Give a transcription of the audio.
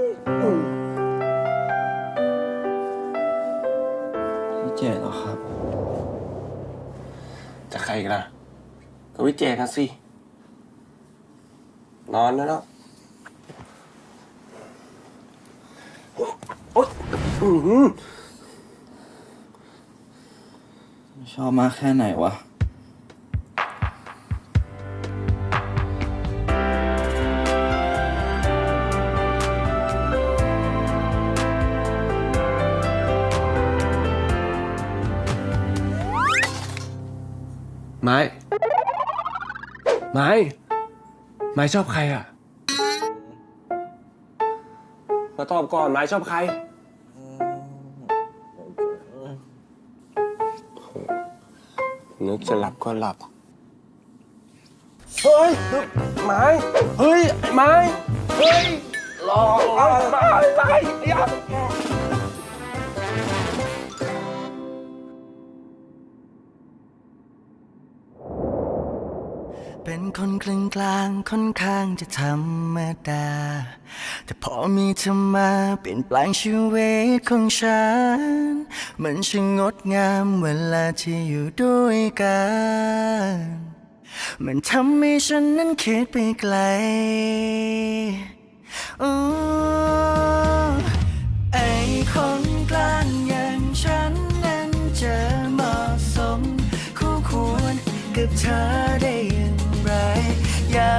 พี่เจเหรอครับ จะใครกันล่ะ ก็วิเจกันสิ นอนแล้วเนาะโอ๊ยอื้อหือชอบมากแค่ไหนวะ ไม้ ไม้ ไม้ชอบใครอะมาตอบก่อนไม้ชอบใคร นึกจะหลับก็หลับ เฮ้ย ไม้ เฮ้ย ไม้ เฮ้ยรอไม้ไม้ไม้ เป็นคนกลางกลางค่อนข้างจะธรรมดา แต่พอมีเธอมาเปลี่ยนแปลงชีวิตของฉัน มันช่างงดงามเวลาที่อยู่ด้วยกัน มันทำให้ฉันนั้นคิดไปไกลอไอคนกลางอย่างฉันนั้นจะเหมาะสม คู่ควรกับเธอได้ yeah.